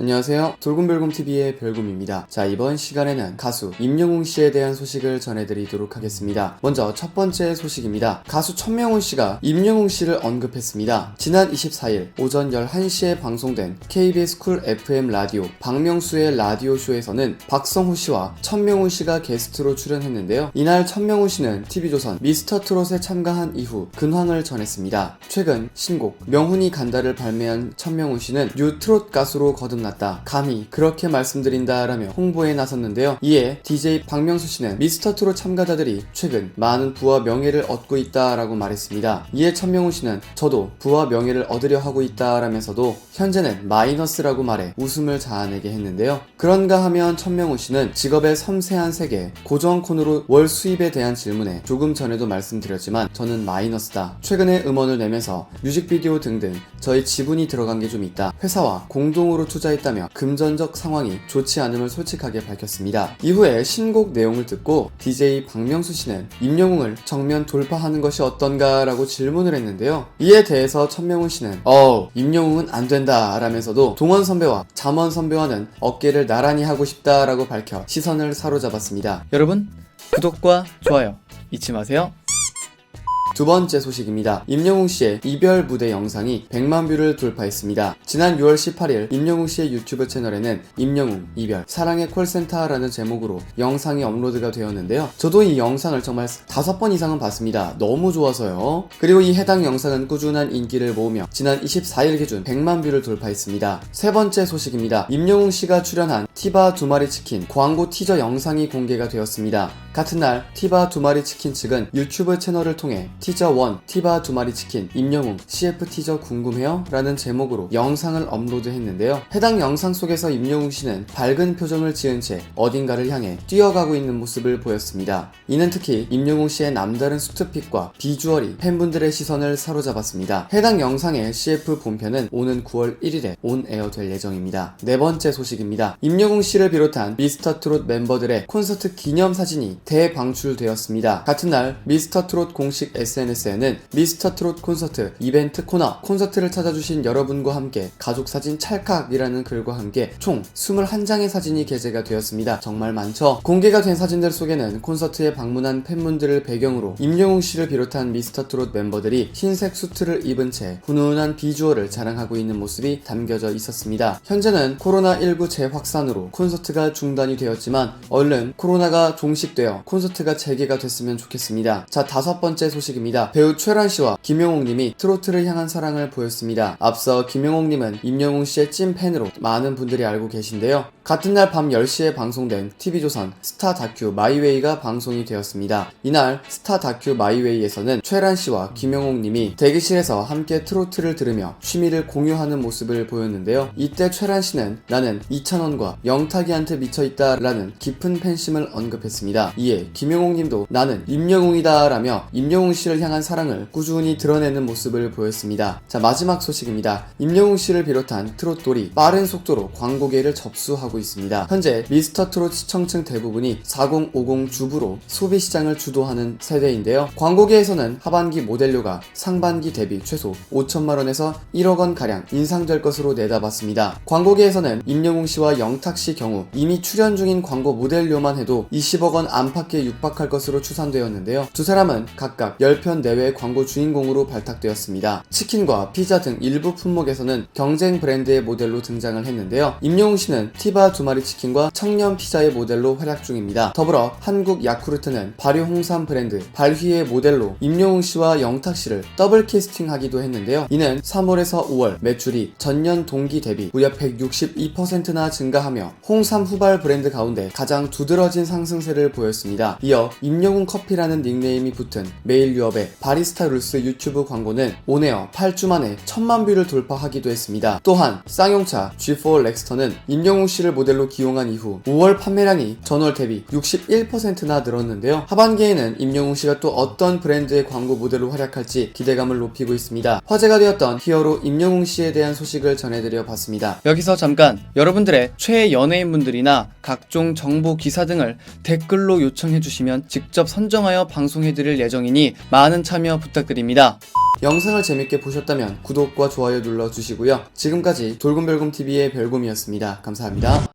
안녕하세요. 돌곰별곰TV의 별곰입니다. 자, 이번 시간에는 가수 임영웅 씨에 대한 소식을 전해드리도록 하겠습니다. 먼저 첫 번째 소식입니다. 가수 천명훈 씨가 임영웅 씨를 언급했습니다. 지난 24일 오전 11시에 방송된 KBS 쿨 FM 라디오 박명수의 라디오 쇼에서는 박성호 씨와 천명훈 씨가 게스트로 출연했는데요. 이날 천명훈 씨는 TV조선 미스터 트롯에 참가한 이후 근황을 전했습니다. 최근 신곡 명훈이 간다를 발매한 천명훈 씨는 뉴 트롯 가수로 거듭 났다. 감히 그렇게 말씀드린다라며 홍보에 나섰는데요. 이에 DJ 박명수 씨는 미스터 트롯 참가자들이 최근 많은 부와 명예를 얻고 있다라고 말했습니다. 이에 천명훈 씨는 저도 부와 명예를 얻으려 하고 있다라면서도 현재는 마이너스라고 말해 웃음을 자아내게 했는데요. 그런가 하면 천명훈 씨는 직업의 섬세한 세계, 고정 콘으로 월 수입에 대한 질문에 조금 전에도 말씀드렸지만 저는 마이너스다. 최근에 음원을 내면서 뮤직비디오 등등 저희 지분이 들어간 게 좀 있다. 회사와 공동으로 투자 했다며 금전적 상황이 좋지 않음을 솔직하게 밝혔습니다. 이후에 신곡 내용을 듣고 DJ 박명수 씨는 임영웅을 정면 돌파하는 것이 어떤가 라고 질문을 했는데요. 이에 대해서 천명훈 씨는 어 임영웅은 안 된다 라면서도 동원 선배와 잠원 선배와는 어깨를 나란히 하고 싶다 라고 밝혀 시선을 사로잡았습니다. 여러분 구독과 좋아요 잊지 마세요. 두 번째 소식입니다. 임영웅 씨의 이별 무대 영상이 100만 뷰를 돌파했습니다. 지난 6월 18일 임영웅 씨의 유튜브 채널에는 임영웅 이별 사랑의 콜센터라는 제목으로 영상이 업로드가 되었는데요. 저도 이 영상을 정말 다섯 번 이상은 봤습니다. 너무 좋아서요. 그리고 이 해당 영상은 꾸준한 인기를 모으며 지난 24일 기준 100만 뷰를 돌파했습니다. 세 번째 소식입니다. 임영웅 씨가 출연한 티바 두 마리 치킨 광고 티저 영상이 공개가 되었습니다. 같은 날 티바 두 마리 치킨 측은 유튜브 채널을 통해 티저 1 티바 두 마리 치킨 임영웅 CF 티저 궁금해요? 라는 제목으로 영상을 업로드했는데요. 해당 영상 속에서 임영웅 씨는 밝은 표정을 지은 채 어딘가를 향해 뛰어가고 있는 모습을 보였습니다. 이는 특히 임영웅 씨의 남다른 수트핏과 비주얼이 팬분들의 시선을 사로잡았습니다. 해당 영상의 CF 본편은 오는 9월 1일에 온 에어 될 예정입니다. 네 번째 소식입니다. 임영웅 씨를 비롯한 미스터 트롯 멤버들의 콘서트 기념 사진이 대방출되었습니다. 같은 날 미스터 트롯 공식 SNS에는 미스터 트롯 콘서트 이벤트 코너 콘서트를 찾아주신 여러분과 함께 가족 사진 찰칵이라는 글과 함께 총 21장의 사진이 게재가 되었습니다. 정말 많죠? 공개가 된 사진들 속에는 콘서트에 방문한 팬분들을 배경으로 임영웅 씨를 비롯한 미스터 트롯 멤버들이 흰색 수트를 입은 채 훈훈한 비주얼을 자랑하고 있는 모습이 담겨져 있었습니다. 현재는 코로나19 재확산으로 콘서트가 중단이 되었지만 얼른 코로나가 종식되어 콘서트가 재개가 됐으면 좋겠습니다. 자, 다섯 번째 소식입니다. 배우 최란 씨와 김용옥 님이 트로트를 향한 사랑을 보였습니다. 앞서 김용옥 님은 임영웅 씨의 찐 팬으로 많은 분들이 알고 계신데요. 같은 날 밤 10시에 방송된 TV조선 스타 다큐 마이웨이가 방송이 되었습니다. 이날 스타 다큐 마이웨이에서는 최란 씨와 김용옥 님이 대기실에서 함께 트로트를 들으며 취미를 공유하는 모습을 보였는데요. 이때 최란 씨는 나는 이찬원과 영탁이한테 미쳐있다 라는 깊은 팬심을 언급했습니다. 이에 김용옥 님도 나는 임영웅이다 라며 임영웅 씨를 향한 사랑을 꾸준히 드러내는 모습을 보였습니다. 자, 마지막 소식입니다. 임영웅 씨를 비롯한 트롯돌이 빠른 속도로 광고계를 접수하고 있습니다. 현재 미스터 트롯 시청층 대부분이 4050 주부로 소비 시장을 주도하는 세대인데요. 광고계에서는 하반기 모델료가 상반기 대비 최소 5천만 원에서 1억 원 가량 인상될 것으로 내다봤습니다. 광고계에서는 임영웅 씨와 영탁 씨 경우 이미 출연 중인 광고 모델료만 해도 20억 원 안팎에 육박할 것으로 추산되었는데요. 두 사람은 각각 10편 내외의 광고 주인공으로 발탁되었습니다. 치킨과 피자 등 일부 품목에서는 경쟁 브랜드의 모델로 등장을 했는데요. 임영웅 씨는 티바 두 마리 치킨과 청년 피자의 모델로 활약 중입니다. 더불어 한국 야쿠르트는 발효 홍삼 브랜드 발휘의 모델로 임영웅 씨와 영탁 씨를 더블 캐스팅하기도 했는데요. 이는 3월에서 5월 매출이 전년 동기 대비 무려 162%나 증가하며 홍삼 후발 브랜드 가운데 가장 두드러진 상승세를 보였습니다. 이어 임영웅 커피라는 닉네임이 붙은 메일 유업의 바리스타 룰스 유튜브 광고는 온에어 8주 만에 천만 뷰를 돌파하기도 했습니다. 또한 쌍용차 G4 렉스터는 임영웅 씨를 모델로 기용한 이후 5월 판매량이 전월 대비 61%나 늘었는데요. 하반기에는 임영웅 씨가 또 어떤 브랜드의 광고 모델로 활약할지 기대감을 높이고 있습니다. 화제가 되었던 히어로 임영웅 씨에 대한 소식을 전해드려 봤습니다. 여기서 잠깐 여러분들의 최애 연예인분들이나 각종 정보 기사 등을 댓글로 요청해 주시면 직접 선정하여 방송해 드릴 예정이니 많은 참여 부탁드립니다. 영상을 재밌게 보셨다면 구독과 좋아요 눌러주시고요. 지금까지 돌곰별곰TV의 별곰이었습니다. 감사합니다.